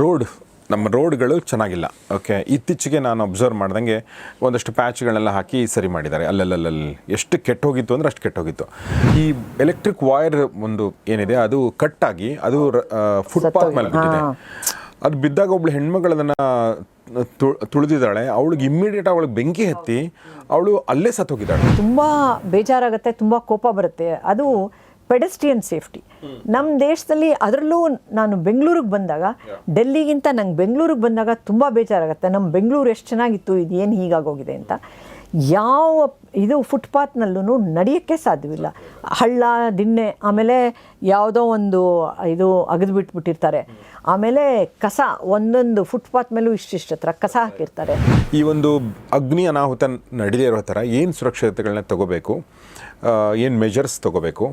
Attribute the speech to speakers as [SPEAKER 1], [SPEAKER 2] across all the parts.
[SPEAKER 1] Road ನಮ್ಮ ರೋಡ್ಗಳು ಚೆನ್ನಾಗಿಲ್ಲ. ಓಕೆ ಇತ್ತೀಚೆಗೆ ನಾನು ಅಬ್ಸರ್ವ್ ಮಾಡ್ದಂಗೆ ಒಂದಷ್ಟು ಪ್ಯಾಚ್ಗಳನ್ನೆಲ್ಲ ಹಾಕಿ ಸರಿ ಮಾಡಿದ್ದಾರೆ. ಅಲ್ಲಲ್ಲಲ್ಲಿ ಎಷ್ಟು ಕೆಟ್ಟೋಗಿತ್ತು ಅಂದರೆ ಅಷ್ಟು ಕೆಟ್ಟೋಗಿತ್ತು. ಈ ಎಲೆಕ್ಟ್ರಿಕ್ ವೈರ್ ಒಂದು ಏನಿದೆ ಅದು ಕಟ್ಟಾಗಿ ಅದು ಫುಟ್ಪಾತ್ ಮೇಲೆ ಬಿಟ್ಟಿದೆ ಅದು ಬಿದ್ದಾಗ ಒಬ್ಳು ಹೆಣ್ಮಗಳು ಅದನ್ನು ತುಳಿದಿದ್ದಾಳೆ. ಅವಳಿಗೆ ಇಮ್ಮಿಡಿಯೇಟ್ ಅವಳಿಗೆ ಬೆಂಕಿ ಹತ್ತಿ ಅವಳು ಅಲ್ಲೇ ಸತ್ತೋಗಿದ್ದಾಳೆ.
[SPEAKER 2] ತುಂಬ ಬೇಜಾರಾಗುತ್ತೆ ತುಂಬ ಕೋಪ ಬರುತ್ತೆ. ಅದು ಪೆಡೆಸ್ಟ್ರಿಯನ್ ಸೇಫ್ಟಿ. ನಮ್ಮ ದೇಶದಲ್ಲಿ ಅದರಲ್ಲೂ ನಾನು ಬೆಂಗಳೂರಿಗೆ ಬಂದಾಗ ಡೆಲ್ಲಿಗಿಂತ ನಂಗೆ ಬೆಂಗಳೂರಿಗೆ ಬಂದಾಗ ತುಂಬ ಬೇಜಾರಾಗುತ್ತೆ. ನಮ್ಮ ಬೆಂಗಳೂರು ಎಷ್ಟು ಚೆನ್ನಾಗಿತ್ತು ಇದು ಏನು ಹೀಗಾಗೋಗಿದೆ ಅಂತ. ಯಾವ ಇದು ಫುಟ್ಪಾತ್ನಲ್ಲೂ ನಡೆಯೋಕ್ಕೆ ಸಾಧ್ಯವಿಲ್ಲ. ಹಳ್ಳ ದಿಣ್ಣೆ ಆಮೇಲೆ ಯಾವುದೋ ಒಂದು ಇದು ಅಗದು ಬಿಟ್ಬಿಟ್ಟಿರ್ತಾರೆ ಆಮೇಲೆ ಕಸ ಒಂದೊಂದು ಫುಟ್ಪಾತ್ ಮೇಲೂ ಇಷ್ಟಿಷ್ಟು ಹತ್ರ ಕಸ ಹಾಕಿರ್ತಾರೆ.
[SPEAKER 1] ಈ ಒಂದು ಅಗ್ನಿ ಅನಾಹುತ ನಡೆದಿರೋ ಇರೋ ಥರ ಏನು ಸುರಕ್ಷತೆಗಳನ್ನ ತಗೋಬೇಕು? ಏನು ಮೆಜರ್ಸ್ ತಗೋಬೇಕು?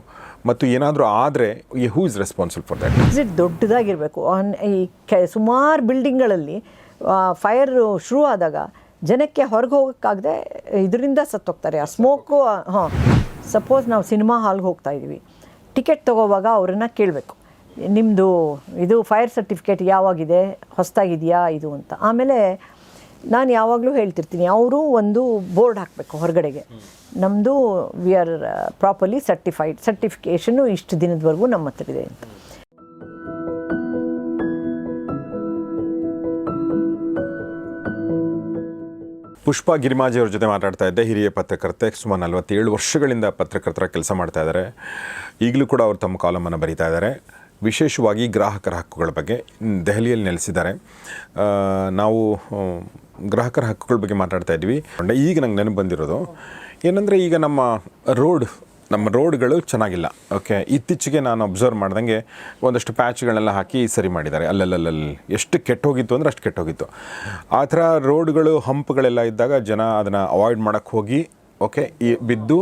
[SPEAKER 1] ಮತ್ತು ಏನಾದರೂ ಆದರೆ who is responsible for that
[SPEAKER 2] it ದೊಡ್ಡದಾಗಿರಬೇಕು? ಈ ಕೆ, ಸುಮಾರು ಬಿಲ್ಡಿಂಗ್ಗಳಲ್ಲಿ ಫೈರ್ ಶುರು ಆದಾಗ ಜನಕ್ಕೆ ಹೊರಗೆ ಹೋಗೋಕ್ಕಾಗದೆ ಇದರಿಂದ ಸತ್ತೋಗ್ತಾರೆ. ಆ ಸ್ಮೋಕು ಹಾಂ. ಸಪೋಸ್ ನಾವು ಸಿನಿಮಾ ಹಾಲ್ಗೆ ಹೋಗ್ತಾ ಇದ್ದೀವಿ ಟಿಕೆಟ್ ತೊಗೋವಾಗ ಅವರನ್ನು ಕೇಳಬೇಕು. ನಿಮ್ಮದು ಇದು ಫೈರ್ ಸರ್ಟಿಫಿಕೇಟ್ ಯಾವಾಗಿದೆ? ಹೊಸದಾಗಿದೆಯಾ ಇದು ಅಂತ. ಆಮೇಲೆ ನಾನು ಯಾವಾಗಲೂ ಹೇಳ್ತಿರ್ತೀನಿ, ಅವರು ಒಂದು ಬೋರ್ಡ್ ಹಾಕಬೇಕು ಹೊರಗಡೆಗೆ. ನಮ್ಮದು we are properly certified certification ಇಷ್ಟು ದಿನದವರೆಗೂ ನಮ್ಮ ಹತ್ರ ಇದೆ ಅಂತ.
[SPEAKER 1] ಪುಷ್ಪ ಗಿರಿಮಾಜಿ ಅವ್ರ ಜೊತೆ ಮಾತಾಡ್ತಾ ಇದ್ದೆ. ಹಿರಿಯ ಪತ್ರಕರ್ತೆ, ಸುಮಾರು ನಲವತ್ತೇಳು ವರ್ಷಗಳಿಂದ ಪತ್ರಕರ್ತರ ಕೆಲಸ ಮಾಡ್ತಾ ಇದ್ದಾರೆ. ಈಗಲೂ ಕೂಡ ಅವರು ತಮ್ಮ ಕಾಲಮನ್ನು ಬರೀತಾ ಇದ್ದಾರೆ. ವಿಶೇಷವಾಗಿ ಗ್ರಾಹಕರ ಹಕ್ಕುಗಳ ಬಗ್ಗೆ ದೆಹಲಿಯಲ್ಲಿ ನೆಲೆಸಿದ್ದಾರೆ. ನಾವು ಗ್ರಾಹಕರ ಹಕ್ಕುಗಳ ಬಗ್ಗೆ ಮಾತಾಡ್ತಾ ಇದ್ವಿ ಈಗ ನಂಗೆ ನೆನಪು ಬಂದಿರೋದು, ಏನಂದರೆ ಈಗ ನಮ್ಮ ರೋಡ್, ನಮ್ಮ ರೋಡ್ಗಳು ಚೆನ್ನಾಗಿಲ್ಲ. ಓಕೆ ಇತ್ತೀಚೆಗೆ ನಾನು ಅಬ್ಸರ್ವ್ ಮಾಡ್ದಂಗೆ ಒಂದಷ್ಟು ಪ್ಯಾಚ್ಗಳನ್ನೆಲ್ಲ ಹಾಕಿ ಸರಿ ಮಾಡಿದ್ದಾರೆ. ಅಲ್ಲಲ್ಲಲ್ಲಿ ಎಷ್ಟು ಕೆಟ್ಟೋಗಿತ್ತು ಅಂದರೆ ಅಷ್ಟು ಕೆಟ್ಟೋಗಿತ್ತು. ಆ ಥರ ರೋಡ್ಗಳು, ಹಂಪ್ಗಳೆಲ್ಲ ಇದ್ದಾಗ ಜನ ಅದನ್ನು ಅವಾಯ್ಡ್ ಮಾಡೋಕ್ಕೆ ಹೋಗಿ ಓಕೆ ಈ ಬಿದ್ದು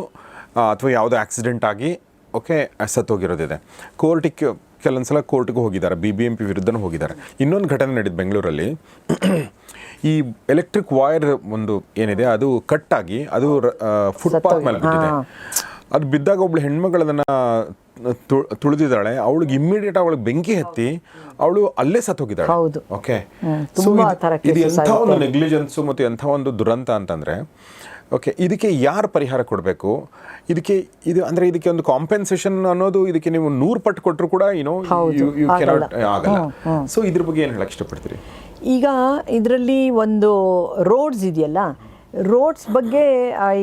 [SPEAKER 1] ಅಥವಾ ಯಾವುದೋ ಆಕ್ಸಿಡೆಂಟ್ ಆಗಿ ಓಕೆ ಸತ್ತೋಗಿರೋದಿದೆ ಕೋರ್ಟಿಗೆ ಕೆಲವೊಂದು ಸಲ ಕೋರ್ಟ್ಗೆ ಹೋಗಿದ್ದಾರೆ ಬಿ ಬಿ ಎಂ ಪಿ ವಿರುದ್ಧನೂ ಹೋಗಿದ್ದಾರೆ. ಇನ್ನೊಂದು ಘಟನೆ ನಡೆದಿದ್ದು ಬೆಂಗಳೂರಲ್ಲಿ. ಈ ಎಲೆಕ್ಟ್ರಿಕ್ ವೈರ್ ಒಂದು ಏನಿದೆ ಅದು ಕಟ್ ಆಗಿ ಅದು ಫುಟ್ಪಾತ್ ಮೇಲೆ ಬಿಟ್ಟಿದೆ ಅದು ಬಿದ್ದಾಗ ಒಬ್ಳು ಹೆಣ್ಮಗಳು ಅದನ್ನು ತುಳಿದಿದ್ದಾಳೆ. ಅವಳಿಗೆ ಇಮ್ಮಿಡಿಯೇಟ್ ಅವಳಿಗೆ ಬೆಂಕಿ ಹತ್ತಿ ಅವಳು ಅಲ್ಲೇ ಸತ್ತೋಗಿದ್ದಾಳೆ. ಓಕೆ. ಇದು ಎಂಥ ಒಂದು. ನೆಗ್ಲಿಜೆನ್ಸು ಮತ್ತು ಎಂಥ ಒಂದು ದುರಂತ ಅಂತಂದರೆ ಓಕೆ ಇದಕ್ಕೆ ಯಾರು ಪರಿಹಾರ ಕೊಡಬೇಕು? ಇದಕ್ಕೆ ಇದು ಅಂದರೆ ಇದಕ್ಕೆ ಒಂದು ಕಾಂಪೆನ್ಸೇಷನ್ ಅನ್ನೋದು ಇದಕ್ಕೆ ನೀವು ನೂರು ಪಟ್ಟು ಕೊಟ್ಟರು ಕೂಡ ಏನೋ
[SPEAKER 2] ಆಗಲ್ಲ.
[SPEAKER 1] ಆಗಲ್ಲ. ಸೊ ಇದ್ರ ಬಗ್ಗೆ ಏನು ಹೇಳಕ್ಕೆ ಇಷ್ಟಪಡ್ತೀರಿ?
[SPEAKER 2] ಈಗ ಇದರಲ್ಲಿ ಒಂದು ರೋಡ್ಸ್ ಇದೆಯಲ್ಲ ರೋಡ್ಸ್ ಬಗ್ಗೆ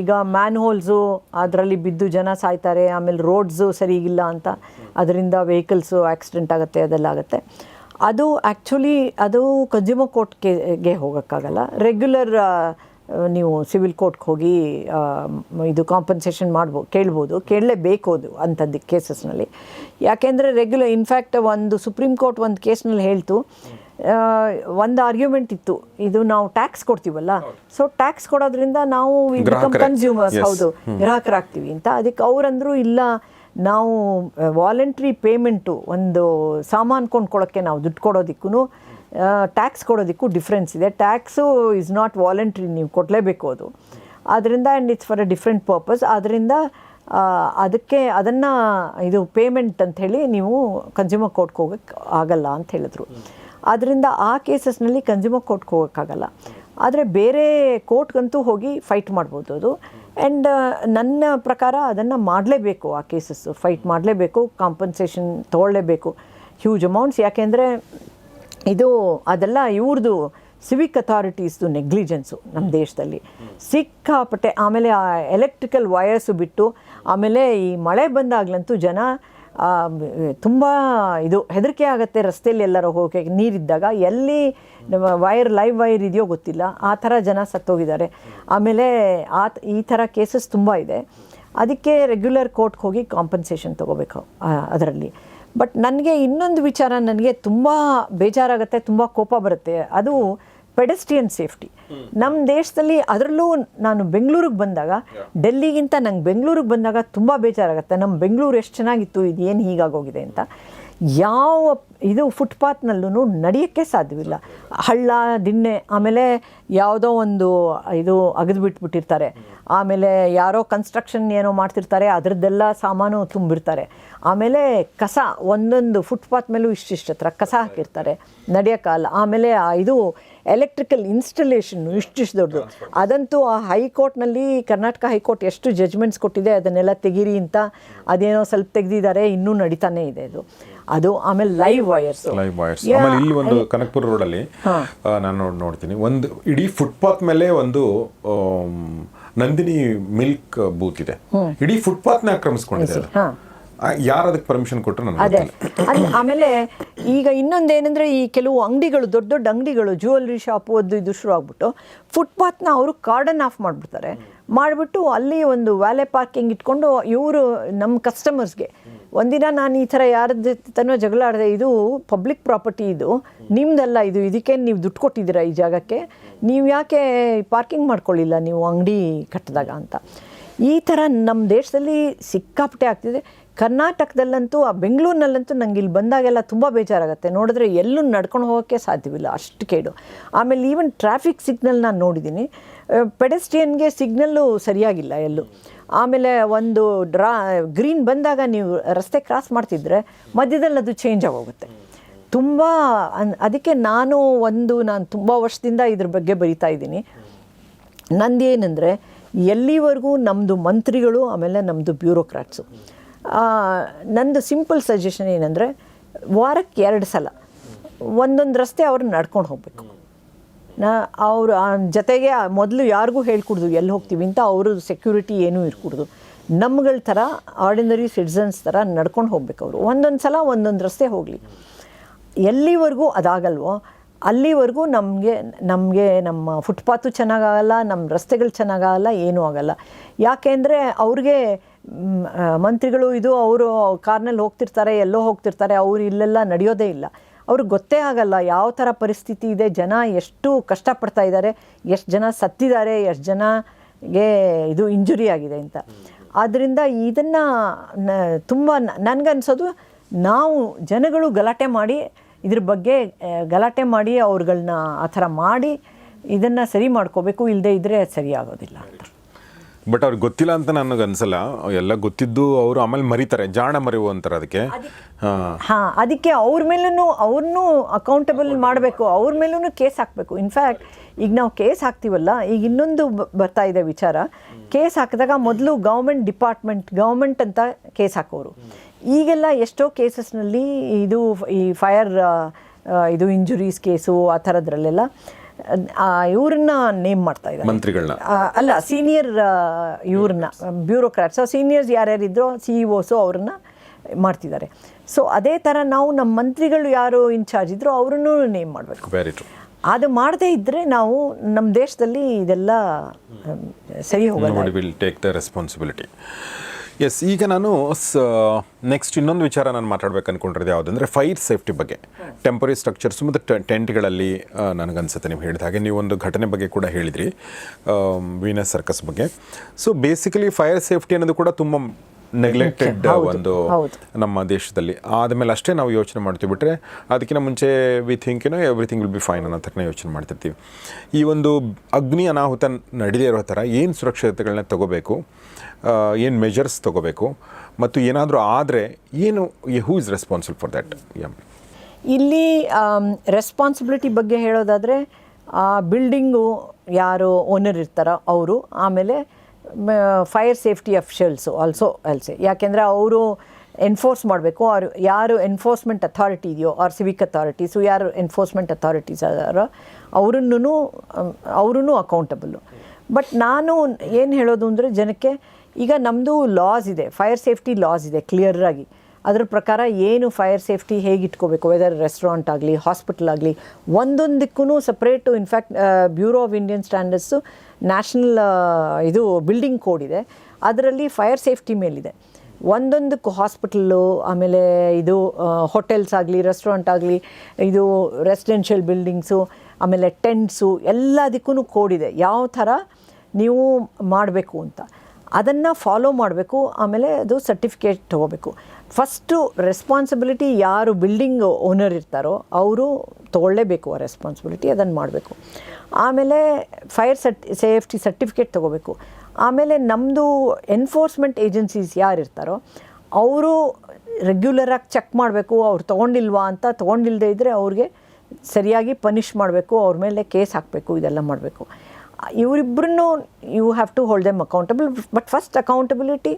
[SPEAKER 2] ಈಗ ಮ್ಯಾನ್ ಹೋಲ್ಸು ಅದರಲ್ಲಿ ಬಿದ್ದು ಜನ ಸಾಯ್ತಾರೆ ಆಮೇಲೆ ರೋಡ್ಸು ಸರಿಗಿಲ್ಲ ಅಂತ ಅದರಿಂದ ವೆಹಿಕಲ್ಸು ಆಕ್ಸಿಡೆಂಟ್ ಆಗುತ್ತೆ ಅದೆಲ್ಲ ಆಗುತ್ತೆ. ಅದು ಆ್ಯಕ್ಚುಲಿ ಅದು ಕನ್ಸ್ಯೂಮರ್ ಕೋರ್ಟ್ಗೆ ಹೋಗೋಕ್ಕಾಗಲ್ಲ. ರೆಗ್ಯುಲರ್ ನೀವು ಸಿವಿಲ್ ಕೋರ್ಟ್ಗೆ ಹೋಗಿ ಇದು ಕಾಂಪನ್ಸೇಷನ್ ಮಾಡ್ಬೋ ಕೇಳ್ಬೋದು. ಕೇಳಲೇಬೇಕು ಅದು ಅಂಥದ್ದು ಕೇಸಸ್ನಲ್ಲಿ. ಯಾಕೆಂದರೆ ರೆಗ್ಯುಲರ್ ಇನ್ಫ್ಯಾಕ್ಟ್ ಒಂದು ಸುಪ್ರೀಂ ಕೋರ್ಟ್ ಒಂದು ಕೇಸ್ನಲ್ಲಿ ಹೇಳ್ತು ಒಂದು ಆರ್ಗ್ಯುಮೆಂಟ್ ಇತ್ತು. ಇದು ನಾವು ಟ್ಯಾಕ್ಸ್ ಕೊಡ್ತೀವಲ್ಲ? ಸೊ ಟ್ಯಾಕ್ಸ್ ಕೊಡೋದ್ರಿಂದ ನಾವು. ಕನ್ಸ್ಯೂಮರ್ಸ್ ಹೌದು. ಗ್ರಾಹಕರಾಗ್ತೀವಿ ಅಂತ. ಅದಕ್ಕೆ ಅವರಂದ್ರು ಇಲ್ಲ ನಾವು ವಾಲಂಟ್ರಿ ಪೇಮೆಂಟು ಒಂದು ಸಾಮಾನು ಕೊಂಡ್ಕೊಳ್ಳೋಕ್ಕೆ ನಾವು ದುಡ್ಡು ಕೊಡೋದಕ್ಕೂ ಟ್ಯಾಕ್ಸ್ ಕೊಡೋದಕ್ಕೂ ಡಿಫ್ರೆನ್ಸ್ ಇದೆ. ಟ್ಯಾಕ್ಸು ಇಸ್ ನಾಟ್ ವಾಲಂಟ್ರಿ ನೀವು ಕೊಡಲೇಬೇಕು ಅದು. ಆದ್ದರಿಂದ and it's for a different purpose ಆದ್ದರಿಂದ ಅದಕ್ಕೆ, ಅದನ್ನು ಇದು ಪೇಮೆಂಟ್ ಅಂತ ಹೇಳಿ ನೀವು ಕನ್ಸ್ಯೂಮರ್ ಕೋರ್ಟ್ಗೆ ಹೋಗೋಕ್ಕೆ ಆಗಲ್ಲ ಅಂತ ಹೇಳಿದ್ರು. ಆದ್ದರಿಂದ ಆ ಕೇಸಸ್ನಲ್ಲಿ ಕನ್ಸ್ಯೂಮರ್ ಕೋರ್ಟ್ಗೆ ಹೋಗೋಕ್ಕಾಗಲ್ಲ ಆದರೆ, ಬೇರೆ ಕೋರ್ಟ್ಗಂತೂ ಹೋಗಿ ಫೈಟ್ ಮಾಡ್ಬೋದು ಅದು. ಆ್ಯಂಡ್ ನನ್ನ ಪ್ರಕಾರ ಅದನ್ನು ಮಾಡಲೇಬೇಕು, ಆ ಕೇಸಸ್ಸು ಫೈಟ್ ಮಾಡಲೇಬೇಕು ಕಾಂಪನ್ಸೇಷನ್ ತೊಗೊಳ್ಳೇಬೇಕು. ಹ್ಯೂಜ್ ಅಮೌಂಟ್ಸ್ ಯಾಕೆಂದರೆ ಇದು ಅದೆಲ್ಲ ಇವ್ರದ್ದು ಸಿವಿಕ್ ಅಥಾರಿಟೀಸ್ದು ನೆಗ್ಲಿಜೆನ್ಸು ನಮ್ಮ ದೇಶದಲ್ಲಿ. ಸಿಕ್ಕಾಪಟ್ಟೆ, ಆಮೇಲೆ ಆ ಎಲೆಕ್ಟ್ರಿಕಲ್ ವಯರ್ಸು ಬಿಟ್ಟು, ಆಮೇಲೆ ಈ ಮಳೆ ಬಂದಾಗ್ಲಂತೂ ಜನ ತುಂಬ ಇದು ಹೆದರಿಕೆ ಆಗುತ್ತೆ ರಸ್ತೆಯಲ್ಲಿ ಎಲ್ಲರೂ ಹೋಗೋಕೆ ನೀರಿದ್ದಾಗ. ಎಲ್ಲಿ ವೈರ್ ಲೈವ್ ವೈರ್ ಇದೆಯೋ ಗೊತ್ತಿಲ್ಲ. ಆ ಥರ ಜನ ಸತ್ತೋಗಿದ್ದಾರೆ. ಆಮೇಲೆ ಆ ಈ ಥರ ಕೇಸಸ್ ತುಂಬ ಇದೆ. ಅದಕ್ಕೆ ರೆಗ್ಯುಲರ್ ಕೋರ್ಟ್ಗೆ ಹೋಗಿ ಕಾಂಪನ್ಸೇಷನ್ ತೊಗೋಬೇಕು ಅದರಲ್ಲಿ. ಬಟ್ ನನಗೆ ಇನ್ನೊಂದು ವಿಚಾರ ನನಗೆ ತುಂಬ ಬೇಜಾರಾಗುತ್ತೆ ತುಂಬ ಕೋಪ ಬರುತ್ತೆ. ಅದು ಪೆಡೆಸ್ಟ್ರಿಯನ್ ಸೇಫ್ಟಿ ನಮ್ಮ ದೇಶದಲ್ಲಿ ಅದರಲ್ಲೂ ನಾನು ಬೆಂಗಳೂರಿಗೆ ಬಂದಾಗ ಡೆಲ್ಲಿಗಿಂತ ನಂಗೆ ಬೆಂಗಳೂರಿಗೆ ಬಂದಾಗ ತುಂಬ ಬೇಜಾರಾಗುತ್ತೆ. ನಮ್ಮ ಬೆಂಗಳೂರು ಎಷ್ಟು ಚೆನ್ನಾಗಿತ್ತು ಇದು ಏನು ಹೀಗಾಗೋಗಿದೆ ಅಂತ. ಯಾವ ಇದು ಫುಟ್ಪಾತ್ನಲ್ಲೂ ನಡೆಯೋಕ್ಕೆ ಸಾಧ್ಯವಿಲ್ಲ. ಹಳ್ಳ, ದಿಣ್ಣೆ, ಆಮೇಲೆ ಯಾವುದೋ ಒಂದು ಇದು ಅಗದು ಬಿಟ್ಬಿಟ್ಟಿರ್ತಾರೆ ಆಮೇಲೆ ಯಾರೋ ಕನ್ಸ್ಟ್ರಕ್ಷನ್ ಏನೋ ಮಾಡ್ತಿರ್ತಾರೆ, ಅದರದ್ದೆಲ್ಲ ಸಾಮಾನು ತುಂಬಿರ್ತಾರೆ. ಆಮೇಲೆ ಕಸ, ಒಂದೊಂದು ಫುಟ್ಪಾತ್ ಮೇಲೂ ಇಷ್ಟಿಷ್ಟು ಹತ್ರ ಕಸ ಹಾಕಿರ್ತಾರೆ. ನಡೆಯೋಕ್ಕಲ್ಲ ಆಮೇಲೆ ಇದು ಎಲೆಕ್ಟ್ರಿಕಲ್ ಇನ್ಸ್ಟಲೇಷನ್ನು ಇಷ್ಟಿಷ್ಟು ದೊಡ್ಡದು. ಅದಂತೂ ಆ ಹೈಕೋರ್ಟ್ನಲ್ಲಿ, ಕರ್ನಾಟಕ ಹೈಕೋರ್ಟ್ ಎಷ್ಟು ಜಜ್ಮೆಂಟ್ಸ್ ಕೊಟ್ಟಿದೆ ಅದನ್ನೆಲ್ಲ ತೆಗೀರಿ ಅಂತ ಅದೇನೋ ಸ್ವಲ್ಪ ತೆಗೆದಿದ್ದಾರೆ, ಇನ್ನೂ ನಡೀತಾನೇ ಇದೆ ಅದು. ಅದು ಆಮೇಲೆ ಲೈವ್ ವೈರ್ಸ್
[SPEAKER 1] ಲೈವ್ ವೈರ್ಸ್ ಆಮೇಲೆ ಇಲ್ಲಿ ಒಂದು ಕನಕಪುರ ರೋಡಲ್ಲಿ ನಾನು ನೋಡ್ ನೋಡ್ತೀನಿ. ಒಂದು ಇಡೀ ಫುಟ್ಪಾತ್ ಮೇಲೆ ಒಂದು ನಂದಿನಿ ಮಿಲ್ಕ್ ಬೂತ್ ಇದೆ. ಇಡೀ ಫುಟ್ಪಾತ್ನ
[SPEAKER 2] ಆಕ್ರಮಿಸ್ಕೊಂಡಿದ್ದಾರೆ.
[SPEAKER 1] ಯಾರು ಅದಕ್ಕೆ ಪರ್ಮಿಷನ್ ಕೊಟ್ಟರು ನನಗೆ
[SPEAKER 2] ಅದೇ. ಆಮೇಲೆ ಈಗ ಇನ್ನೊಂದೇನೆಂದರೆ ಈ ಕೆಲವು ಅಂಗಡಿಗಳು ದೊಡ್ಡ ದೊಡ್ಡ ಅಂಗಡಿಗಳು ಜ್ಯುವೆಲ್ರಿ ಶಾಪು ಅದು ಇದು ಶುರು ಆಗ್ಬಿಟ್ಟು ಫುಟ್ಪಾತ್ನ ಅವರು ಕಾರ್ಡನ್ ಆಫ್ ಮಾಡಿಬಿಡ್ತಾರೆ. ಮಾಡಿಬಿಟ್ಟು ಅಲ್ಲಿ ಒಂದು ವ್ಯಾಲೆ ಪಾರ್ಕಿಂಗ್ ಇಟ್ಕೊಂಡು ಇವರು ನಮ್ಮ ಕಸ್ಟಮರ್ಸ್ಗೆ ಒಂದಿನ ನಾನು ಈ ಥರ ಯಾರದ್ದು ತನೋ ಜಗಳಾಡಿದೆ ಇದು ಪಬ್ಲಿಕ್ ಪ್ರಾಪರ್ಟಿ ಇದು, ನಿಮ್ದಲ್ಲ ಇದು, ಇದಕ್ಕೆ ನೀವು ದುಡ್ಡು ಕೊಟ್ಟಿದ್ದೀರಾ ಈ ಜಾಗಕ್ಕೆ? ನೀವು ಯಾಕೆ ಪಾರ್ಕಿಂಗ್ ಮಾಡ್ಕೊಳ್ಳಿಲ್ಲ ನೀವು ಅಂಗಡಿ ಕಟ್ಟಿದಾಗ ಅಂತ? ಈ ಥರ ನಮ್ಮ ದೇಶದಲ್ಲಿ ಸಿಕ್ಕಾಪಟ್ಟೆ ಆಗ್ತಿದೆ. ಕರ್ನಾಟಕದಲ್ಲಂತೂ, ಆ ಬೆಂಗಳೂರಿನಲ್ಲಂತೂ ನಂಗೆ ಇಲ್ಲಿ ಬಂದಾಗೆಲ್ಲ ತುಂಬ ಬೇಜಾರಾಗುತ್ತೆ. ನೋಡಿದ್ರೆ ಎಲ್ಲೂ ನಡ್ಕೊಂಡು ಹೋಗೋಕ್ಕೆ ಸಾಧ್ಯವಿಲ್ಲ. ಅಷ್ಟು ಕೇಡು. ಆಮೇಲೆ ಈವನ್ ಟ್ರಾಫಿಕ್ ಸಿಗ್ನಲ್ ನಾನು ನೋಡಿದ್ದೀನಿ. ಪೆಡೆಸ್ಟ್ರಿಯನ್ಗೆ ಸಿಗ್ನಲ್ಲು ಸರಿಯಾಗಿಲ್ಲ ಎಲ್ಲೂ. ಆಮೇಲೆ ಒಂದು ಡ್ರಾ ಗ್ರೀನ್ ಬಂದಾಗ ನೀವು ರಸ್ತೆ ಕ್ರಾಸ್ ಮಾಡ್ತಿದ್ರೆ ಮಧ್ಯದಲ್ಲಿ ಅದು ಚೇಂಜ್ ಆಗೋಗುತ್ತೆ. ತುಂಬ ಅನ್, ಅದಕ್ಕೆ ನಾನು ಒಂದು, ನಾನು ತುಂಬ ವರ್ಷದಿಂದ ಇದ್ರ ಬಗ್ಗೆ ಬರಿತಾ ಇದ್ದೀನಿ. ನಂದು ಏನಂದರೆ ಎಲ್ಲಿವರೆಗೂ ನಮ್ಮದು ಮಂತ್ರಿಗಳು, ಆಮೇಲೆ ನಮ್ಮದು ಬ್ಯೂರೋಕ್ರಾಟ್ಸು. ನಂದು ಸಿಂಪಲ್ ಸಜೆಷನ್ ಏನಂದರೆ ವಾರಕ್ಕೆ ಎರಡು ಸಲ. ಒಂದೊಂದು ರಸ್ತೆ ಅವ್ರು ನಡ್ಕೊಂಡು ಹೋಗಬೇಕು. ನಾ ಅವರು ಜೊತೆಗೆ ಮೊದಲು ಯಾರಿಗೂ ಹೇಳ್ಕೊಡ್ದು ಎಲ್ಲಿ ಹೋಗ್ತೀವಿ ಅಂತ ಅವರು ಸೆಕ್ಯೂರಿಟಿ ಏನೂ ಇರ್ಕೂಡ್ದು. ನಮ್ಗಳ ಥರ ಆರ್ಡಿನರಿ ಸಿಟಿಸನ್ಸ್ ಥರ ನಡ್ಕೊಂಡು ಹೋಗ್ಬೇಕು ಅವರು. ಒಂದೊಂದು ಸಲ ಒಂದೊಂದು ರಸ್ತೆ ಹೋಗಲಿ. ಎಲ್ಲಿವರೆಗೂ ಅದಾಗಲ್ವೋ, ಅಲ್ಲಿವರೆಗೂ ನಮಗೆ ನಮಗೆ ನಮ್ಮ ಫುಟ್ಪಾತು ಚೆನ್ನಾಗಾಗಲ್ಲ ನಮ್ಮ ರಸ್ತೆಗಳು ಚೆನ್ನಾಗಾಗಲ್ಲ ಏನೂ ಆಗಲ್ಲ. ಯಾಕೆಂದರೆ ಅವ್ರಿಗೆ ಮಂತ್ರಿಗಳು ಇದು ಅವರು ಕಾರ್ನಲ್ಲಿ ಹೋಗ್ತಿರ್ತಾರೆ, ಎಲ್ಲೋ ಹೋಗ್ತಿರ್ತಾರೆ, ಅವ್ರು ಇಲ್ಲೆಲ್ಲ ನಡೆಯೋದೇ ಇಲ್ಲ. ಅವ್ರಿಗೆ ಗೊತ್ತೇ ಆಗಲ್ಲ ಯಾವ ಥರ ಪರಿಸ್ಥಿತಿ ಇದೆ, ಜನ ಎಷ್ಟು ಕಷ್ಟಪಡ್ತಾ ಇದ್ದಾರೆ, ಎಷ್ಟು ಜನ ಸತ್ತಿದ್ದಾರೆ, ಎಷ್ಟು ಜನಗೆ ಇದು ಇಂಜುರಿ ಆಗಿದೆ ಅಂತ. ಆದ್ದರಿಂದ ಇದನ್ನು ತುಂಬ ನನಗನ್ಸೋದು ನಾವು ಜನಗಳು ಗಲಾಟೆ ಮಾಡಿ, ಇದ್ರ ಬಗ್ಗೆ ಗಲಾಟೆ ಮಾಡಿ ಅವ್ರುಗಳನ್ನ ಆ ಥರ ಮಾಡಿ, ಇದನ್ನು ಸರಿ ಮಾಡ್ಕೋಬೇಕು ಇಲ್ಲದೆ ಇದ್ದರೆ ಸರಿ ಆಗೋದಿಲ್ಲ ಅಂತ.
[SPEAKER 1] ಬಟ್ ಅವ್ರಿಗೆ ಗೊತ್ತಿಲ್ಲ ಅಂತ ನನಗೆ ಅನ್ಸಲ್ಲ. ಎಲ್ಲ ಗೊತ್ತಿದ್ದು ಅವರು ಆಮೇಲೆ ಮರಿತಾರೆ. ಜಾಣ ಮರಿವು ಅಂತಾರೆ ಅದಕ್ಕೆ. ಹಾಂ.
[SPEAKER 2] ಅದಕ್ಕೆ ಅವ್ರ ಮೇಲೂ ಅವ್ರನ್ನೂ ಅಕೌಂಟಬಲ್ ಮಾಡಬೇಕು. ಅವ್ರ ಮೇಲೂ ಕೇಸ್ ಹಾಕಬೇಕು. ಇನ್ಫ್ಯಾಕ್ಟ್ ಈಗ ನಾವು ಕೇಸ್ ಹಾಕ್ತೀವಲ್ಲ ಈಗ ಇನ್ನೊಂದು ಬರ್ತಾ ಇದೆ ವಿಚಾರ. ಕೇಸ್ ಹಾಕಿದಾಗ ಮೊದಲು ಗೌರ್ಮೆಂಟ್ ಡಿಪಾರ್ಟ್ಮೆಂಟ್ ಗೌರ್ಮೆಂಟ್ ಅಂತ ಕೇಸ್ ಹಾಕೋರು. ಈಗೆಲ್ಲ ಎಷ್ಟೋ ಕೇಸಸ್ನಲ್ಲಿ ಇದು ಈ ಫೈರ್ ಇದು ಇಂಜುರೀಸ್ ಕೇಸು ಆ ಥರದ್ರಲ್ಲೆಲ್ಲ ಇವ್ರನ್ನ ನೇಮ್ ಮಾಡ್ತಾ ಇದ್ದಾರೆ.
[SPEAKER 1] ಮಂತ್ರಿಗಳನ್ನ.
[SPEAKER 2] ಅಲ್ಲ ಸೀನಿಯರ್ ಇವ್ರನ್ನ ಬ್ಯೂರೋಕ್ರಾಟ್ಸ್ ಸೀನಿಯರ್ಸ್ ಯಾರ್ಯಾರಿದ್ರೋ ಸಿ ಇ ಒಸು ಅವ್ರನ್ನ ಮಾಡ್ತಿದ್ದಾರೆ. ಸೊ ಅದೇ ಥರ ನಾವು ನಮ್ಮ ಮಂತ್ರಿಗಳು ಯಾರು ಇನ್ಚಾರ್ಜ್ ಇದ್ರೋ ಅವ್ರನ್ನೂ ನೇಮ್ ಮಾಡಬೇಕು.
[SPEAKER 1] ವೆರಿ ಟ್ರೂ
[SPEAKER 2] ಅದು ಮಾಡದೇ ಇದ್ದರೆ ನಾವು ನಮ್ಮ ದೇಶದಲ್ಲಿ ಇದೆಲ್ಲ ಸರಿ
[SPEAKER 1] ನೋಡಿ will take the responsibility yes ಈಗ ನಾನು ನೆಕ್ಸ್ಟ್ ಇನ್ನೊಂದು ವಿಚಾರ ನಾನು ಮಾತಾಡ್ಬೇಕು ಅನ್ಕೊಂಡಿರೋದು ಯಾವುದಂದ್ರೆ ಫೈರ್ ಸೇಫ್ಟಿ ಬಗ್ಗೆ. ಟೆಂಪರಿ ಸ್ಟ್ರಕ್ಚರ್ಸ್ ಮತ್ತು ಟೆಂಟ್ಗಳಲ್ಲಿ ನನಗನ್ಸುತ್ತೆ ನೀವು ಹೇಳಿದ ಹಾಗೆ. ನೀವು ಒಂದು ಘಟನೆ ಬಗ್ಗೆ ಕೂಡ ಹೇಳಿದ್ರಿ ವೀನಸ್ ಸರ್ಕಸ್ ಬಗ್ಗೆ. ಸೊ ಬೇಸಿಕಲಿ ಫೈರ್ ಸೇಫ್ಟಿ ಅನ್ನೋದು ಕೂಡ ತುಂಬ ನೆಗ್ಲೆಕ್ಟೆಡ್ ಒಂದು ನಮ್ಮ ದೇಶದಲ್ಲಿ. ಆದಮೇಲೆ ಅಷ್ಟೇ ನಾವು ಯೋಚನೆ ಮಾಡ್ತೀವಿ ಬಿಟ್ಟರೆ ಅದಕ್ಕಿಂತ ಮುಂಚೆ ವಿ ಥಿಂಕ್ ಏನೋ ಎವ್ರಿಥಿಂಗ್ ವಿಲ್ ಬಿ ಫೈನ್ ಅನ್ನೋ ಥರನೇ ಯೋಚನೆ ಮಾಡ್ತಿರ್ತೀವಿ. ಈ ಒಂದು ಅಗ್ನಿ ಅನಾಹುತ ನಡೆದೇ ಇರೋ ಥರ ಏನು ಸುರಕ್ಷತೆಗಳನ್ನ ತಗೋಬೇಕು ಏನು ಮೆಜರ್ಸ್ ತಗೋಬೇಕು ಮತ್ತು ಏನಾದರೂ ಆದರೆ ಏನು who is responsible for that
[SPEAKER 2] ಇಲ್ಲಿ ರೆಸ್ಪಾನ್ಸಿಬಿಲಿಟಿ ಬಗ್ಗೆ ಹೇಳೋದಾದರೆ ಆ ಬಿಲ್ಡಿಂಗು ಯಾರು ಓನರ್ ಇರ್ತಾರೋ ಅವರು ಆಮೇಲೆ ಫೈರ್ ಸೇಫ್ಟಿ ಅಫಿಷಿಯಲ್ಸು ಆಲ್ಸೋ ಅಲ್ಸೆ ಯಾಕೆಂದರೆ ಅವರು ಎನ್ಫೋರ್ಸ್ ಮಾಡಬೇಕು. ಅವ್ರು ಯಾರು ಎನ್ಫೋರ್ಸ್ಮೆಂಟ್ ಅಥಾರಿಟಿ ಇದೆಯೋ ಆರ್ ಸಿವಿಕ್ ಅಥಾರಿಟೀಸು ಯಾರು ಎನ್ಫೋರ್ಸ್ಮೆಂಟ್ ಅಥಾರಿಟೀಸ್ ಅದಾರೋ ಅವರನ್ನು ಅವ್ರೂ ಅಕೌಂಟಬಲ್ಲು ಬಟ್ ನಾನು ಏನು ಹೇಳೋದು ಅಂದರೆ ಜನಕ್ಕೆ, ಈಗ ನಮ್ಮದು ಲಾಸ್ ಇದೆ ಫೈರ್ ಸೇಫ್ಟಿ ಲಾಸ್ ಇದೆ ಕ್ಲಿಯರಾಗಿ ಅದ್ರ ಪ್ರಕಾರ ಏನು ಫೈರ್ ಸೇಫ್ಟಿ ಹೇಗೆ ಇಟ್ಕೋಬೇಕು? ವೆದರ್ ರೆಸ್ಟೋರೆಂಟ್ ಆಗಲಿ ಹಾಸ್ಪಿಟಲ್ ಆಗಲಿ ಒಂದೊಂದಕ್ಕೂ separate in fact bureau of Indian standards national ಇದು ಬಿಲ್ಡಿಂಗ್ ಕೋಡ್ ಇದೆ. ಅದರಲ್ಲಿ ಫೈರ್ ಸೇಫ್ಟಿ ಮೇಲಿದೆ. ಒಂದೊಂದಕ್ಕೂ ಹಾಸ್ಪಿಟಲ್ಲು ಆಮೇಲೆ ಇದು ಹೋಟೆಲ್ಸ್ ಆಗಲಿ ರೆಸ್ಟೋರೆಂಟ್ ಆಗಲಿ, ಇದು ರೆಸಿಡೆನ್ಷಿಯಲ್ ಬಿಲ್ಡಿಂಗ್ಸು ಆಮೇಲೆ ಟೆಂಟ್ಸು ಎಲ್ಲದಕ್ಕೂ ಕೋಡ್ ಇದೆ. ಯಾವ ಥರ ನೀವು ಮಾಡಬೇಕು ಅಂತ. ಅದನ್ನು ಫಾಲೋ ಮಾಡಬೇಕು, ಆಮೇಲೆ ಅದು ಸರ್ಟಿಫಿಕೇಟ್ ತೊಗೋಬೇಕು. ಫಸ್ಟು ರೆಸ್ಪಾನ್ಸಿಬಿಲಿಟಿ ಯಾರು ಬಿಲ್ಡಿಂಗ್ ಓನರ್ ಇರ್ತಾರೋ ಅವರು ತೊಗೊಳ್ಳೇಬೇಕು ಆ ರೆಸ್ಪಾನ್ಸಿಬಿಲಿಟಿ ಅದನ್ನು ಮಾಡಬೇಕು. ಆಮೇಲೆ ಫೈರ್ ಸರ್ಟ್ ಸೇಫ್ಟಿ ಸರ್ಟಿಫಿಕೇಟ್ ತೊಗೋಬೇಕು. ಆಮೇಲೆ ನಮ್ಮದು ಎನ್ಫೋರ್ಸ್ಮೆಂಟ್ ಏಜೆನ್ಸೀಸ್ ಯಾರು ಇರ್ತಾರೋ ಅವರು ರೆಗ್ಯುಲರಾಗಿ ಚೆಕ್ ಮಾಡಬೇಕು, ಅವ್ರು ತೊಗೊಂಡಿಲ್ವಾ ಅಂತ ತೊಗೊಂಡಿಲ್ಲದೆ ಇದ್ದರೆ ಅವ್ರಿಗೆ ಸರಿಯಾಗಿ ಪನಿಷ್ ಮಾಡಬೇಕು, ಅವ್ರ ಮೇಲೆ ಕೇಸ್ ಹಾಕಬೇಕು, ಇದೆಲ್ಲ ಮಾಡಬೇಕು. ಇವರಿಬ್ಬರನ್ನು you have to hold them accountable but first accountability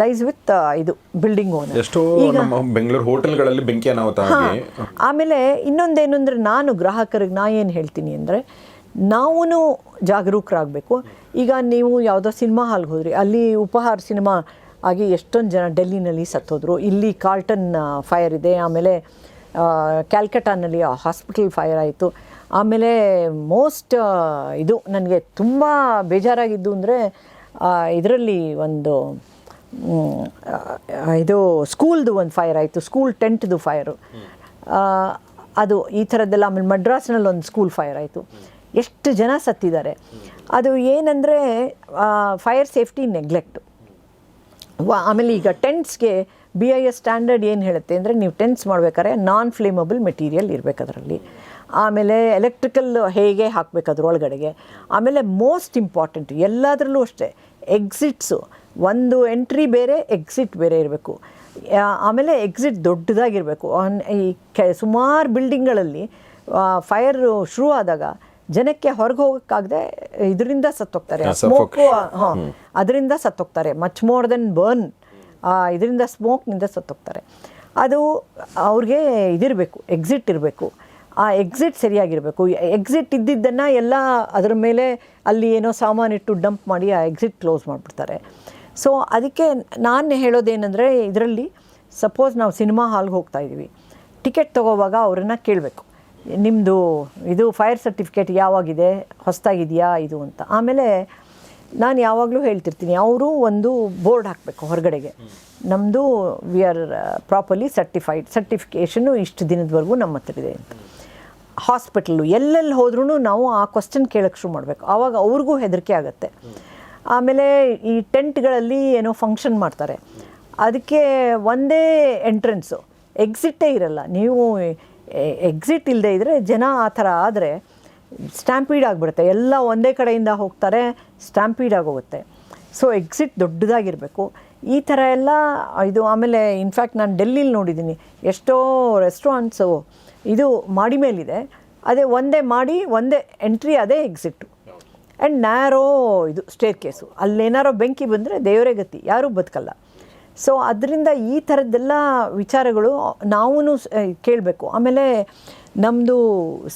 [SPEAKER 2] lies with ಇದು ಬಿಲ್ಡಿಂಗ್ ಓನರ್.
[SPEAKER 1] ಎಷ್ಟೋ ನಮ್ಮ ಬೆಂಗಳೂರು ಹೋಟೆಲ್ಗಳಲ್ಲಿ ಬೆಂಕಿ ಅನಾಹುತ ಆಗಿ
[SPEAKER 2] ಆಮೇಲೆ ಇನ್ನೊಂದೇನು ಅಂದರೆ ನಾನು ಗ್ರಾಹಕರಿಗೆ ನಾ ಏನು ಹೇಳ್ತೀನಿ ಅಂದರೆ ನಾವೂ ಜಾಗರೂಕರಾಗಬೇಕು. ಈಗ ನೀವು ಯಾವುದೋ ಸಿನಿಮಾ ಹಾಲ್ಗೆ ಹೋದ್ರಿ ಅಲ್ಲಿ ಉಪಹಾರ ಸಿನಿಮಾ ಆಗಿ ಎಷ್ಟೊಂದು ಜನ ಡೆಲ್ಲಿನಲ್ಲಿ ಸತ್ತೋದ್ರು. ಇಲ್ಲಿ ಕಾರ್ಟನ್ ಫೈರ್ ಇದೆ ಆಮೇಲೆ ಕ್ಯಾಲ್ಕಟಾನಲ್ಲಿ ಹಾಸ್ಪಿಟಲ್ ಫೈರ್ ಆಯಿತು. ಆಮೇಲೆ ಮೋಸ್ಟ್ ಇದು ನನಗೆ ತುಂಬ ಬೇಜಾರಾಗಿದ್ದು ಅಂದರೆ ಇದರಲ್ಲಿ ಒಂದು ಇದು ಸ್ಕೂಲ್ದು ಒಂದು ಫೈರ್ ಆಯಿತು, ಸ್ಕೂಲ್ ಟೆಂಟ್ದು ಫೈರು ಅದು ಈ ಥರದ್ದೆಲ್ಲ ಆಮೇಲೆ ಮಡ್ರಾಸ್ನಲ್ಲಿ ಒಂದು ಸ್ಕೂಲ್ ಫೈರ್ ಆಯಿತು. ಎಷ್ಟು ಜನ ಸತ್ತಿದ್ದಾರೆ? ಅದು ಏನಂದರೆ ಫೈರ್ ಸೇಫ್ಟಿ ನೆಗ್ಲೆಕ್ಟು ವಾ, ಆಮೇಲೆ ಈಗ ಟೆಂಟ್ಸ್ಗೆ ಬಿ ಐ ಎಸ್ ಸ್ಟ್ಯಾಂಡರ್ಡ್ ಏನು ಹೇಳುತ್ತೆ ಅಂದರೆ, ನೀವು ಟೆಂಟ್ಸ್ ಮಾಡ್ಬೇಕಾದ್ರೆ ನಾನ್ ಫ್ಲೇಮಬಲ್ ಮೆಟೀರಿಯಲ್ ಇರಬೇಕು ಅದರಲ್ಲಿ. ಆಮೇಲೆ ಎಲೆಕ್ಟ್ರಿಕಲ್ ಹೇಗೆ ಹಾಕಬೇಕು ಒಳಗಡೆಗೆ ಆಮೇಲೆ ಮೋಸ್ಟ್ ಇಂಪಾರ್ಟೆಂಟ್ ಎಲ್ಲದರಲ್ಲೂ ಅಷ್ಟೇ ಎಕ್ಸಿಟ್ಸು ಒಂದು ಎಂಟ್ರಿ ಬೇರೆ ಎಕ್ಸಿಟ್ ಬೇರೆ ಇರಬೇಕು. ಆಮೇಲೆ ಎಕ್ಸಿಟ್ ದೊಡ್ಡದಾಗಿರಬೇಕು. ಈ ಕೆ ಸುಮಾರು ಬಿಲ್ಡಿಂಗ್ಗಳಲ್ಲಿ ಫೈರ್ ಶುರು ಆದಾಗ ಜನಕ್ಕೆ ಹೊರಗೆ ಹೋಗೋಕ್ಕಾಗದೆ ಇದರಿಂದ ಸತ್ತೋಗ್ತಾರೆ. ಸ್ಮೋಕು ಹಾಂ ಅದರಿಂದ ಸತ್ತೋಗ್ತಾರೆ. ಮಚ್ ಮೋರ್ ದೆನ್ ಬರ್ನ್ ಇದರಿಂದ ಸ್ಮೋಕ್ನಿಂದ ಸತ್ತೋಗ್ತಾರೆ. ಅದು ಅವ್ರಿಗೆ ಇದಿರಬೇಕು ಎಕ್ಸಿಟ್ ಇರಬೇಕು. ಆ ಎಕ್ಸಿಟ್ ಸರಿಯಾಗಿರಬೇಕು. ಎಕ್ಸಿಟ್ ಇದ್ದಿದ್ದನ್ನು ಎಲ್ಲ ಅದರ ಮೇಲೆ ಅಲ್ಲಿ ಏನೋ ಸಾಮಾನಿಟ್ಟು ಡಂಪ್ ಮಾಡಿ ಆ ಎಕ್ಸಿಟ್ ಕ್ಲೋಸ್ ಮಾಡಿಬಿಡ್ತಾರೆ. ಸೊ ಅದಕ್ಕೆ ನಾನು ಹೇಳೋದೇನೆಂದರೆ ಇದರಲ್ಲಿ ಸಪೋಸ್ ನಾವು ಸಿನಿಮಾ ಹಾಲ್ಗೆ ಹೋಗ್ತಾ ಇದ್ದೀವಿ. ಟಿಕೆಟ್ ತೊಗೋವಾಗ ಅವರನ್ನು ಕೇಳಬೇಕು. ನಿಮ್ಮದು ಇದು ಫೈರ್ ಸರ್ಟಿಫಿಕೇಟ್ ಯಾವಾಗಿದೆ? ಹೊಸದಾಗಿದೆಯಾ ಇದು ಅಂತ. ಆಮೇಲೆ ನಾನು ಯಾವಾಗಲೂ ಹೇಳ್ತಿರ್ತೀನಿ, ಅವರು ಒಂದು ಬೋರ್ಡ್ ಹಾಕಬೇಕು ಹೊರಗಡೆಗೆ. ನಮ್ಮದು we are properly certified certification ಇಷ್ಟು ದಿನದವರೆಗೂ ನಮ್ಮ ಹತ್ರ ಇದೆ ಅಂತ. ಹಾಸ್ಪಿಟಲ್ಲು, ಎಲ್ಲೆಲ್ಲಿ ಹೋದ್ರೂ ನಾವು ಆ ಕ್ವಶನ್ ಕೇಳೋಕ್ಕೆ ಶುರು ಮಾಡಬೇಕು. ಆವಾಗ ಅವ್ರಿಗೂ ಹೆದರಿಕೆ ಆಗುತ್ತೆ. ಆಮೇಲೆ ಈ ಟೆಂಟ್ಗಳಲ್ಲಿ ಏನೋ ಫಂಕ್ಷನ್ ಮಾಡ್ತಾರೆ. ಅದಕ್ಕೆ ಒಂದೇ ಎಂಟ್ರೆನ್ಸು ಎಕ್ಸಿಟ್ಟೇ ಇರಲ್ಲ. ನೀವು ಎಕ್ಸಿಟ್ ಇಲ್ಲದೆ ಇದ್ದರೆ ಜನ ಆ ಥರ ಆದರೆ ಸ್ಟ್ಯಾಂಪೀಡ್ ಆಗಿಬಿಡುತ್ತೆ. ಎಲ್ಲ ಒಂದೇ ಕಡೆಯಿಂದ ಹೋಗ್ತಾರೆ ಸ್ಟ್ಯಾಂಪೀಡ್ ಆಗೋಗುತ್ತೆ. ಸೊ ಎಕ್ಸಿಟ್ ದೊಡ್ಡದಾಗಿರಬೇಕು. ಈ ಥರ ಎಲ್ಲ, ಇದು ಆಮೇಲೆ ಇನ್ಫ್ಯಾಕ್ಟ್ ನಾನು ಡೆಲ್ಲಿಲಿ ನೋಡಿದ್ದೀನಿ. ಎಷ್ಟೋ ರೆಸ್ಟೋರೆಂಟ್ಸು ಇದು ಮಾಡಿ ಮೇಲಿದೆ, ಅದೇ ಒಂದೇ ಮಾಡಿ, ಒಂದೇ ಎಂಟ್ರಿ ಅದೇ ಎಕ್ಸಿಟ್ಟು ಆ್ಯಂಡ್ ನ್ಯಾರೋ ಇದು ಸ್ಟೇರ್ ಕೇಸು ಅಲ್ಲೇನಾರೋ ಬೆಂಕಿ ಬಂದರೆ ದೇವರೇ ಗತಿ, ಯಾರೂ ಬದುಕಲ್ಲ. ಸೊ ಅದರಿಂದ ಈ ಥರದ್ದೆಲ್ಲ ವಿಚಾರಗಳು ನಾವೂ ಕೇಳಬೇಕು. ಆಮೇಲೆ ನಮ್ಮದು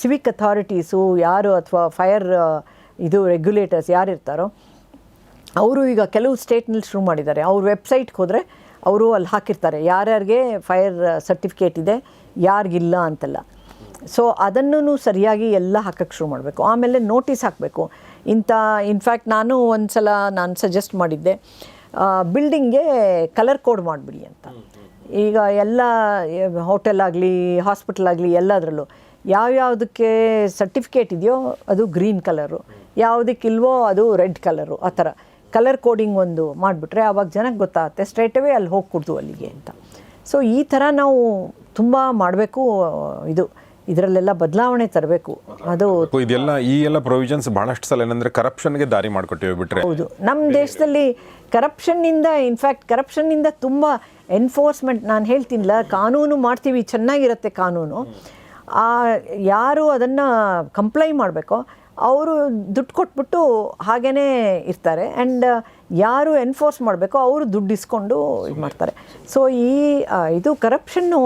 [SPEAKER 2] ಸಿವಿಕ್ ಅಥಾರಿಟೀಸು ಯಾರು ಅಥವಾ ಫೈರ್ ಇದು ರೆಗ್ಯುಲೇಟರ್ಸ್ ಯಾರು ಇರ್ತಾರೋ ಅವರು ಈಗ ಕೆಲವು ಸ್ಟೇಟ್ನಲ್ಲಿ ಶುರು ಮಾಡಿದ್ದಾರೆ. ಅವ್ರ ವೆಬ್ಸೈಟ್ಗೆ ಹೋದರೆ ಅವರು ಅಲ್ಲಿ ಹಾಕಿರ್ತಾರೆ. ಯಾರ್ಯಾರಿಗೆ ಫೈರ್ ಸರ್ಟಿಫಿಕೇಟ್ ಇದೆ, ಯಾರಿಗಿಲ್ಲ ಅಂತೆಲ್ಲ. ಸೊ ಅದನ್ನು ಸರಿಯಾಗಿ ಎಲ್ಲ ಹಾಕೋಕ್ಕೆ ಶುರು ಮಾಡಬೇಕು. ಆಮೇಲೆ ನೋಟಿಸ್ ಹಾಕಬೇಕು. ಇಂಥ ಇನ್ಫ್ಯಾಕ್ಟ್ ನಾನು ಒಂದು ಸಲ ನಾನು ಸಜೆಸ್ಟ್ ಮಾಡಿದ್ದೆ ಬಿಲ್ಡಿಂಗ್ಗೆ ಕಲರ್ ಕೋಡ್ ಮಾಡಿಬಿಡಿ ಅಂತ. ಈಗ ಎಲ್ಲ ಹೋಟೆಲ್ ಆಗಲಿ ಹಾಸ್ಪಿಟಲ್ ಆಗಲಿ ಎಲ್ಲದರಲ್ಲೂ ಯಾವ್ಯಾವುದಕ್ಕೆ ಸರ್ಟಿಫಿಕೇಟ್ ಇದೆಯೋ ಅದು ಗ್ರೀನ್ ಕಲರು ಯಾವುದಕ್ಕಿಲ್ವೋ ಅದು ರೆಡ್ ಕಲರು ಆ ಥರ. ಕಲರ್ ಕೋಡಿಂಗ್ ಒಂದು ಮಾಡಿಬಿಟ್ರೆ ಆವಾಗ ಜನಕ್ಕೆ ಗೊತ್ತಾಗುತ್ತೆ ಸ್ಟ್ರೈಟವೇ ಅಲ್ಲಿ ಹೋಗಿ ಕುಡ್ದು ಅಲ್ಲಿಗೆ ಅಂತ. ಸೊ ಈ ಥರ ನಾವು ತುಂಬ ಮಾಡಬೇಕು ಇದು ಇದರಲ್ಲೆಲ್ಲ ಬದಲಾವಣೆ ತರಬೇಕು. ಅದು
[SPEAKER 1] ಇದೆಲ್ಲ ಈ ಎಲ್ಲ ಪ್ರೊವಿಷನ್ಸ್ ಬಹಳಷ್ಟು ಸಲ ಏನಂದ್ರೆ ಕರಪ್ಷನ್ಗೆ ದಾರಿ ಮಾಡಿಕೊಟ್ಟಿವೆ ಬಿಟ್ರೆ.
[SPEAKER 2] ಹೌದು. ನಮ್ಮ ದೇಶದಲ್ಲಿ ಕರಪ್ಷನ್ನಿಂದ ಇನ್ಫ್ಯಾಕ್ಟ್ ಕರಪ್ಷನ್ನಿಂದ ತುಂಬ ಎನ್ಫೋರ್ಸ್ಮೆಂಟ್ ನಾನು ಹೇಳ್ತೀನಿಲ್ಲ. ಕಾನೂನು ಮಾಡ್ತೀವಿ ಚೆನ್ನಾಗಿರುತ್ತೆ ಕಾನೂನು. ಆ ಯಾರು ಅದನ್ನು ಕಂಪ್ಲೈ ಮಾಡಬೇಕೋ ಅವರು ದುಡ್ಡು ಕೊಟ್ಬಿಟ್ಟು ಹಾಗೇ ಇರ್ತಾರೆ. ಆ್ಯಂಡ್ ಯಾರು ಎನ್ಫೋರ್ಸ್ ಮಾಡಬೇಕೋ ಅವರು ದುಡ್ಡು ಇಸ್ಕೊಂಡು ಇದು ಮಾಡ್ತಾರೆ. ಸೊ ಈ ಇದು ಕರಪ್ಷನ್ನು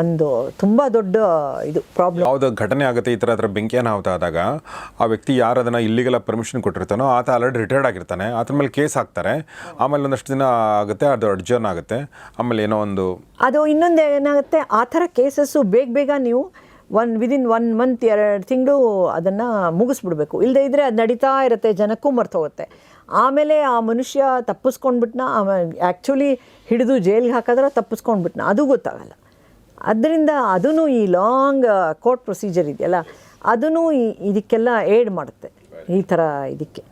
[SPEAKER 2] ಒಂದು ತುಂಬ ದೊಡ್ಡ ಇದು ಪ್ರಾಬ್ಲಮ್
[SPEAKER 1] ಯಾವುದೋ ಘಟನೆ ಆಗುತ್ತೆ ಈ ಥರ ಅದರ ಬೆಂಕಿ ಅನಾಹುತ ಆದಾಗ ಆ ವ್ಯಕ್ತಿ ಯಾರು ಅದನ್ನು ಇಲ್ಲಿಗೆಲ್ಲ ಪರ್ಮಿಷನ್ ಕೊಟ್ಟಿರ್ತಾನೋ ಆತ ಆಲ್ರೆಡಿ ರಿಟೈರ್ಡ್ ಆಗಿರ್ತಾನೆ. ಅದ್ರ ಮೇಲೆ ಕೇಸ್ ಹಾಕ್ತಾರೆ. ಆಮೇಲೆ ಒಂದಷ್ಟು ದಿನ ಆಗುತ್ತೆ ಅದು ಅಡ್ಜರ್ನ್ ಆಗುತ್ತೆ ಆಮೇಲೆ ಏನೋ ಒಂದು
[SPEAKER 2] ಅದು ಇನ್ನೊಂದು ಏನಾಗುತ್ತೆ ಆ ಥರ ಕೇಸಸ್ಸು ಬೇಗ ಬೇಗ ನೀವು ಒನ್ ವಿದಿನ್ ಒನ್ ಮಂತ್ ಎರಡು ತಿಂಗಳು ಅದನ್ನು ಮುಗಿಸ್ಬಿಡ್ಬೇಕು. ಇಲ್ಲದೆ ಇದ್ದರೆ ಅದು ನಡೀತಾ ಇರುತ್ತೆ, ಜನಕ್ಕೂ ಮರ್ತೋಗುತ್ತೆ ಆಮೇಲೆ ಆ ಮನುಷ್ಯ ತಪ್ಪಿಸ್ಕೊಂಡ್ಬಿಟ್ನ ಆ್ಯಕ್ಚುಲಿ ಹಿಡಿದು ಜೈಲಿಗೆ ಹಾಕಿದ್ರೆ ತಪ್ಪಿಸ್ಕೊಂಡ್ಬಿಟ್ನ, ಅದು ಗೊತ್ತಾಗಲ್ಲ. ಅದರಿಂದ ಅದೂ ಈ ಲಾಂಗ್ ಕೋರ್ಟ್ ಪ್ರೊಸೀಜರ್ ಇದೆಯಲ್ಲ ಅದೂ ಇದಕ್ಕೆಲ್ಲ ಏಡ್ ಮಾಡುತ್ತೆ. ಈ ಥರ ಇದಕ್ಕೆ.